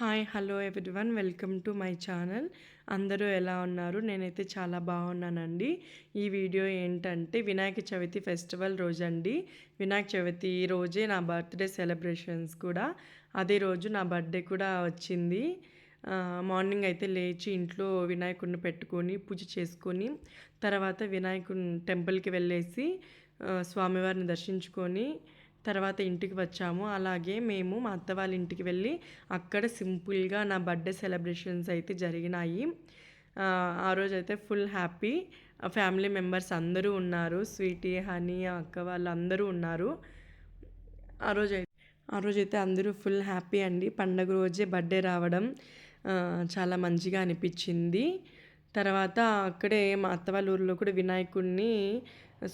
Hi hello everyone welcome to my channel అందరూ ఎలా ఉన్నారు? నేనైతే చాలా బాగున్నానండి. ఈ వీడియో ఏంటంటే వినాయక చవితి ఫెస్టివల్ రోజండి. వినాయక చవితి రోజే నా బర్త్డే సెలబ్రేషన్స్ కూడా. అదే రోజు నా బర్త్డే కూడా వచ్చింది. మార్నింగ్ అయితే లేచి ఇంట్లో వినాయకుడిని పెట్టుకొని పూజ చేసుకొని తర్వాత వినాయకుని టెంపుల్కి వెళ్ళేసి స్వామివారిని దర్శించుకొని తర్వాత ఇంటికి వచ్చాము. అలాగే మేము మా అత్త వాళ్ళ ఇంటికి వెళ్ళి అక్కడ సింపుల్గా నా బర్త్డే సెలబ్రేషన్స్ అయితే జరిగినాయి. ఆ, రోజు అయితే ఫుల్ హ్యాపీ. ఫ్యామిలీ మెంబర్స్ అందరూ ఉన్నారు. స్వీటీ హనీ అక్క వాళ్ళు అందరూ ఉన్నారు. ఆ రోజు ఆ రోజైతే అందరూ ఫుల్ హ్యాపీ అండి. పండగ రోజే బర్త్డే రావడం చాలా మంచిగా అనిపించింది. తర్వాత అక్కడే మా అత్త వాళ్ళ ఊర్లో కూడా వినాయకుడిని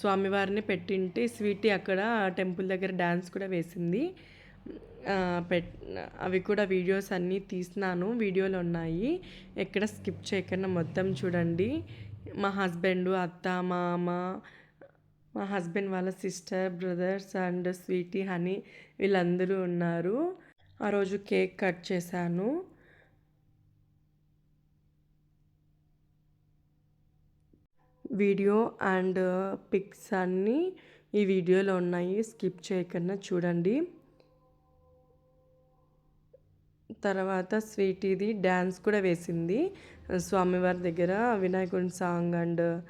స్వామివారిని పెట్టింటే స్వీటీ అక్కడ టెంపుల్ దగ్గర డ్యాన్స్ కూడా వేసింది. పెట్ అవి కూడా వీడియోస్ అన్నీ తీసినాను వీడియోలు ఉన్నాయి. ఎక్కడ స్కిప్ చేయకుండా మొత్తం చూడండి. మా హస్బెండ్ అత్త మామ మా హస్బెండ్ వాళ్ళ sister brothers and Sweety Honey వీళ్ళందరూ ఉన్నారు. ఆ రోజు కేక్ కట్ చేశాను. వీడియో అండ్ పిక్స్ అన్నీ ఈ వీడియోలో ఉన్నాయి. స్కిప్ చేయకుండా చూడండి. తర్వాత స్వీటీది డ్యాన్స్ కూడా వేసింది. స్వామివారి దగ్గర వినాయకుడి సాంగ్ అండ్